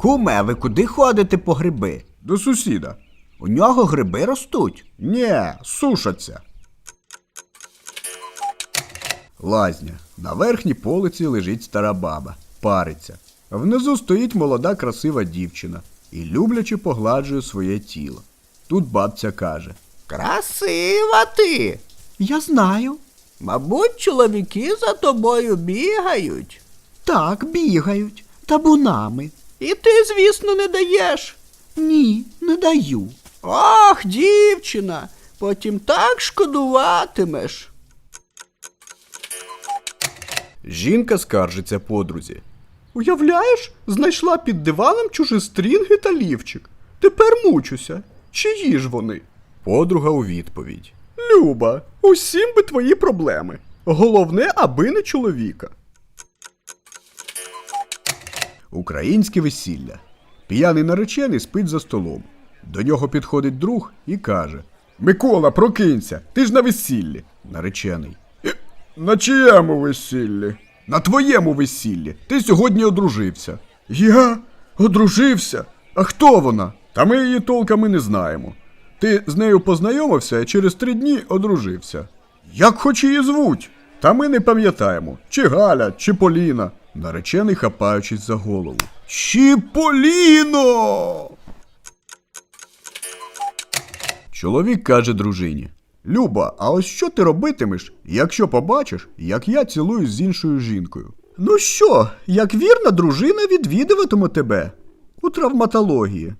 Куме, а ви куди ходите по гриби? До сусіда. У нього гриби ростуть. Нє, сушаться. Лазня. На верхній полиці лежить стара баба, париться. Внизу стоїть молода красива дівчина і любляче погладжує своє тіло. Тут бабця каже: Красива ти. Я знаю. Мабуть, чоловіки за тобою бігають. Так, бігають. Табунами. І ти, звісно, не даєш. Ні, не даю. Ах, дівчина, потім так шкодуватимеш. Жінка скаржиться подрузі. Уявляєш, знайшла під диваном чужі стрінги та лівчик. Тепер мучуся. Чиї ж вони? Подруга у відповідь. Люба, усім би твої проблеми. Головне, аби не чоловіка. Українське весілля. П'яний наречений спить за столом. До нього підходить друг і каже: Микола, прокинься, ти ж на весіллі. Наречений. «Е, На чиєму весіллі? На твоєму весіллі. Ти сьогодні одружився. Я одружився? А хто вона? Та ми її толками не знаємо. Ти з нею познайомився і через три дні одружився. Як хоч її звуть? Та ми не пам'ятаємо, чи Галя, чи Поліна. Наречений хапаючись за голову. Чіполіно! Чоловік каже дружині: Люба, а ось що ти робитимеш, якщо побачиш, як я цілуюсь з іншою жінкою? Ну що, як вірна дружина відвідуватиме тебе у травматології.